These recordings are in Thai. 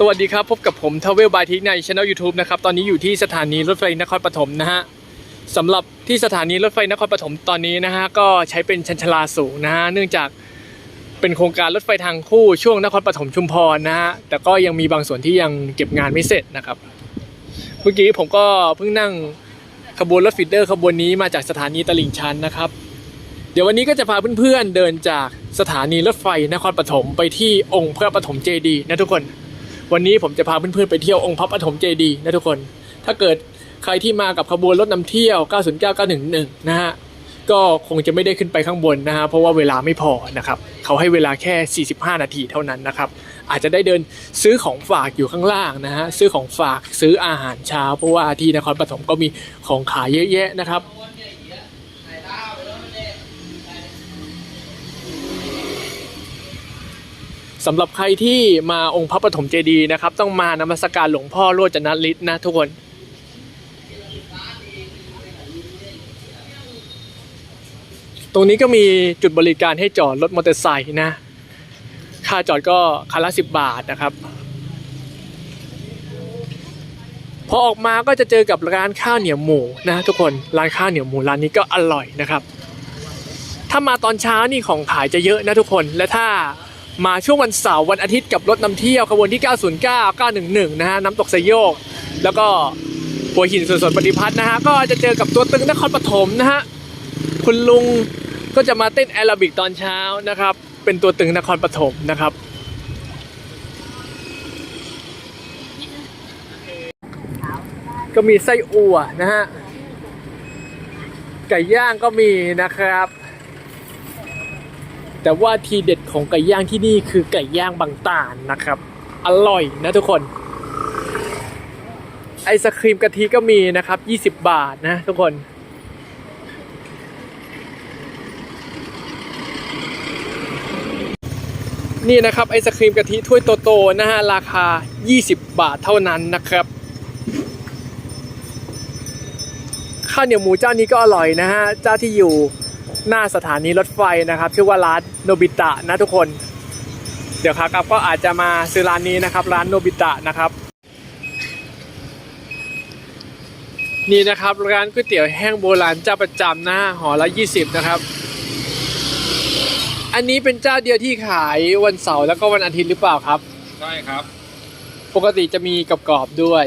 สวัสดีครับ พบกับผมทาวเวลบายทิกในช anel YouTube นะครับ ตอนนี้อยู่ที่สถานีรถไฟนครปฐมนะฮะสำหรับที่สถานีรถไฟนครปฐมตอนนี้นะฮะก็ใช้เป็นชันชลาสูงนะฮะเนื่องจากเป็นโครงการรถไฟทางคู่ช่วงนครปฐมชุมพรนะฮะแต่ก็ยังมีบางส่วนที่ยังเก็บงานไม่เสร็จนะครับ เมื่อกี้ผมก็เพิ่งนั่งขบวนรถฟีดเดอร์ขบวนนี้มาจากสถานีตลิ่งชันนะครับ เดี๋ยววันนี้ก็จะพาเพื่อนๆเดินจากสถานีรถไฟนครปฐมไปที่องค์พระปฐมเจดีย์นะทุกคน วันนี้ผมจะพาเพื่อนๆไปเที่ยวองค์พระปฐมเจดีย์นะทุกคน ถ้าเกิดใครที่มากับขบวนรถนำเที่ยว 909 911 นะฮะ ก็คงจะไม่ได้ขึ้นไปข้างบนนะฮะ เพราะว่าเวลาไม่พอนะครับ เขาให้เวลาแค่ 45 นาทีเท่านั้นนะครับ อาจจะได้เดินซื้อของฝากอยู่ข้างล่างนะฮะ ซื้อของฝากซื้ออาหารเช้า เพราะว่าที่นครปฐมก็มีของขายเยอะแยะนะครับ สำหรับใครที่มาองค์พระปฐมเจดีย์นะครับ ต้องมานมัสการหลวงพ่อโรจนฤทธิ์นะทุกคนตรงนี้ก็มีจุดบริการให้จอดรถมอเตอร์ไซค์นะ ค่าจอดก็คันละสิบบาทนะครับ พอออกมาก็จะเจอกับร้านข้าวเหนียวหมูนะทุกคน ร้านข้าวเหนียวหมูร้านนี้ก็อร่อยนะครับ ถ้ามาตอนเช้านี่ของขายจะเยอะนะทุกคน และถ้า มาช่วงวันเสาร์วันอาทิตย์กับรถนำเที่ยวขบวนที่ 909 911 นะฮะน้ำตกไซโยก แล้วก็หัวหินสวนสนปฏิพัฒน์นะฮะก็จะเจอกับตัวตึงนครปฐมนะฮะคุณลุงก็จะมาเต้นแอโรบิกตอนเช้านะครับ เป็นตัวตึงนครปฐมนะครับก็มีไส้อั่วนะฮะไก่ย่างก็มีนะครับ แต่ว่าทีเด็ดของไก่ย่างที่นี่คือไก่ย่างบางตาลนะครับ อร่อยนะทุกคน ไอศครีมกะทิก็มีนะครับ 20 บาทนะทุกคนนี่นะครับไอศครีมกะทิถ้วยโตๆนะฮะราคา 20 บาทเท่านั้นนะครับข้าวเหนียวหมูเจ้านี้ก็อร่อยนะฮะเจ้าที่อยู่ หน้าสถานีรถไฟนะครับ ชื่อว่าร้านโนบิตะนะทุกคน เดี๋ยวครับก็อาจจะมาซื้อร้านนี้นะครับ ร้านโนบิตะนะครับ นี่นะครับร้านก๋วยเตี๋ยวแห้งโบราณเจ้าประจำนะห่อละ20 นะครับ อันนี้เป็นเจ้าเดียวที่ขายวันเสาร์แล้วก็วันอาทิตย์หรือเปล่าครับ ใช่ครับ ปกติจะมีกรอบๆด้วย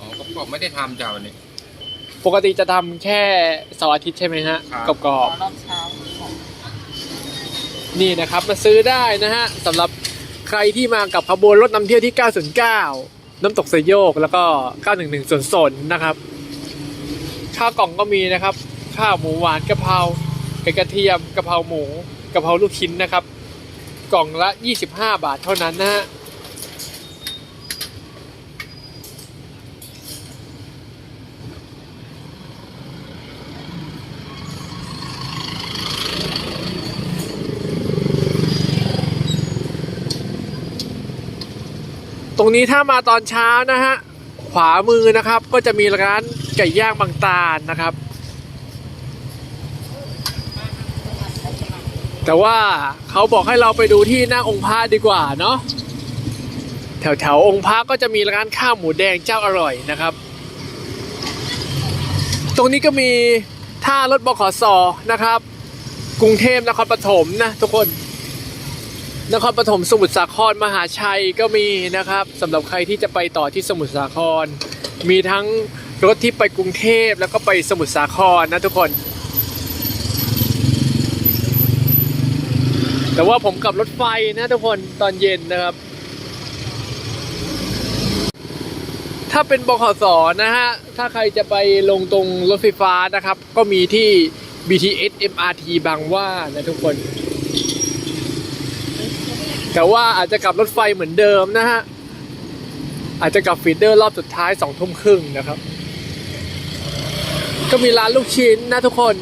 อ๋อก็บอกไม่ได้ทำจ้าวันนี้ ปกติจะทำแค่เสาร์อาทิตย์ใช่ไหมฮะครับ กรอบๆรอบเช้านี่นะครับ มาซื้อได้นะฮะสำหรับใครที่มากับขบวนรถนำเที่ยวที่ 909 น้ำตกสยโยกแล้วก็ 911สวนสนนะครับ ข้าวกล่องก็มีนะครับ ข้าวหมูหวานกะเพราไก่กระเทียมกะเพราหมูกะเพราลูกชิ้นนะครับ กล่องละ 25 บาทเท่านั้นนะฮะ ตรงนี้ถ้ามาตอนเช้านะฮะ ขวามือนะครับก็จะมีร้านไก่ย่างบางตาลนะครับ แต่ว่าเขาบอกให้เราไปดูที่หน้าองค์พระดีกว่าเนาะแถวแถวๆองค์พระก็จะมีร้านข้าวหมูแดงเจ้าอร่อยนะครับ ตรงนี้ก็มีท่ารถบขสนะครับ กรุงเทพนครปฐมนะทุกคน นครปฐมสมุทรสาครมหาชัยก็มีนะครับสำหรับใครที่จะไปต่อที่สมุทรสาคร มีทั้งรถที่ไปกรุงเทพแล้วก็ไปสมุทรสาครนะทุกคน แต่ว่าผมขับรถไฟนะทุกคนตอนเย็นนะครับ ถ้าเป็นบขสนะฮะ ถ้าใครจะไปลงตรงรถไฟฟ้านะครับ ก็มีที่ BTS MRT บางว่านะทุกคน แต่ว่าอาจจะกลับรถไฟเหมือนเดิมนะฮะ อาจจะกลับฟีดเดอร์รอบสุดท้ายสองทุ่มครึ่งนะครับ ก็มีร้านลูกชิ้นนะทุกคน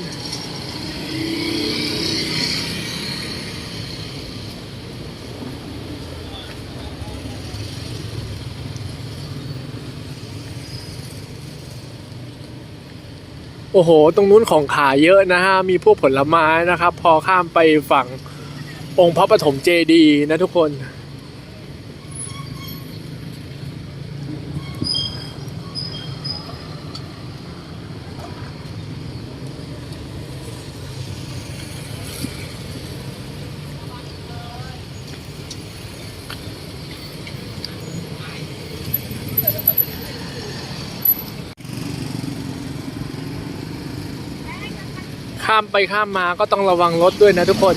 โอ้โห ตรงนู้นของขายเยอะนะฮะ มีพวกผลไม้นะครับ พอข้ามไปฝั่ง องค์พระปฐมเจดีนะทุกคน ข้ามไปข้ามมาก็ต้องระวังรถด้วยนะทุกคน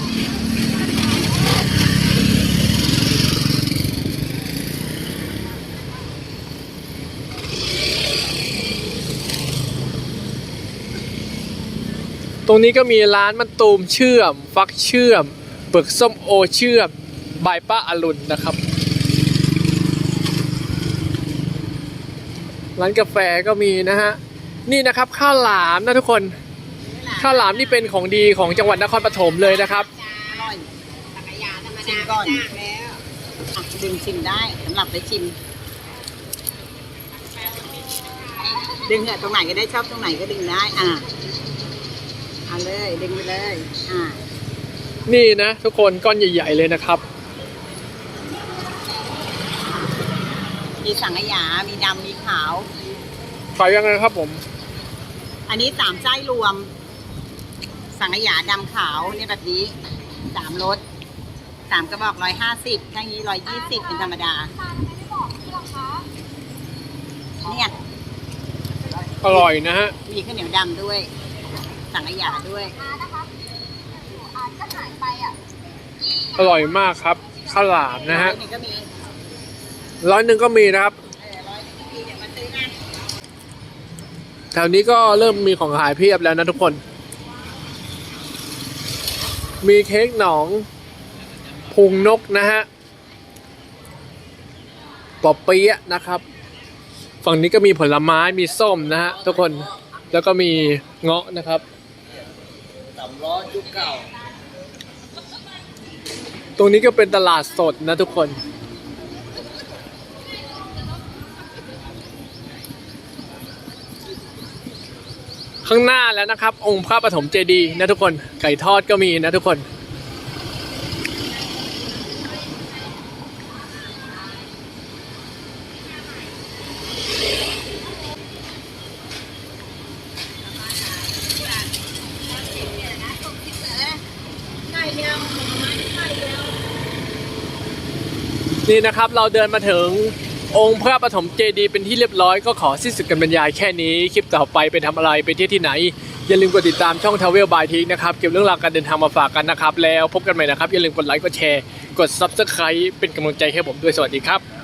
รงนี้ก็มีร้านมันตูมเชื่อม ฟักเชื่อมเปลือกส้มโอเชื่อมบายป้าอรุณนะครับ ร้านกาแฟก็มีนะฮะ นี่นะครับข้าวหลามนะทุกคน ข้าวหลามนี่เป็นของดีของจังหวัดนครปฐมเลยนะครับ อร่อยจักรยานธรรมาชิมก่อนแล้วอะดึงชิมได้สำหรับไปชิมดึงเอะตรงไหนก็ได้ชอบตรงไหนก็ดึงได้ อะ เอาเลยดึงไปเลยอะนี่นะทุกคนก้อนใหญ่ ๆ เลยนะครับ มีสังขยา มีดำมีขาว ขายยังไงครับผม อันนี้สามไส้รวม สังขยาดำขาวเนี่ยแบบนี้สามรสสามกระบอกร้อยห้าสิบแค่นี้ร้อยยี่สิบเป็นธรรมดาเนี่ยอร่อยนะฮะ มีข้าวเหนียวดำด้วย สังขยาด้วย อร่อยมากครับข้าวหลามนะฮะนี่ก็มีร้อยหนึ่งก็มีนะครับเออร้อยหนึ่งก็มีเดี๋ยวมาซื้อนะแถวนี้ก็เริ่มมีของขายเพียบแล้วนะทุกคน มีเค้กหนองพุงนกนะฮะปอเปี๊ยะนะครับ ฝั่งนี้ก็มีผลไม้มีส้มนะฮะทุกคนแล้วก็มีเงาะนะครับสามล้อยุคเก่าตรงนี้ก็เป็นตลาดสดนะทุกคน ข้างหน้าแล้วนะครับ องค์พระปฐมเจดีย์นะทุกคน ไก่ทอดก็มีนะทุกคน นี่นะครับเราเดินมาถึงองค์พระปฐมเจดีย์เป็นที่เรียบร้อยก็ขอสิ้นสุดการบรรยายแค่นี้ คลิปต่อไปไปทำอะไรไปเที่ยวที่ไหน อย่าลืมกดติดตามช่องทาวเวลบายทีนะครับเก็บเรื่องราวการเดินทางมาฝากกันนะครับ แล้วพบกันใหม่นะครับ อย่าลืมกดไลค์กดแชร์ กดซับสไคร b e เป็นกำลังใจให้ผมด้วยสวัสดีครับ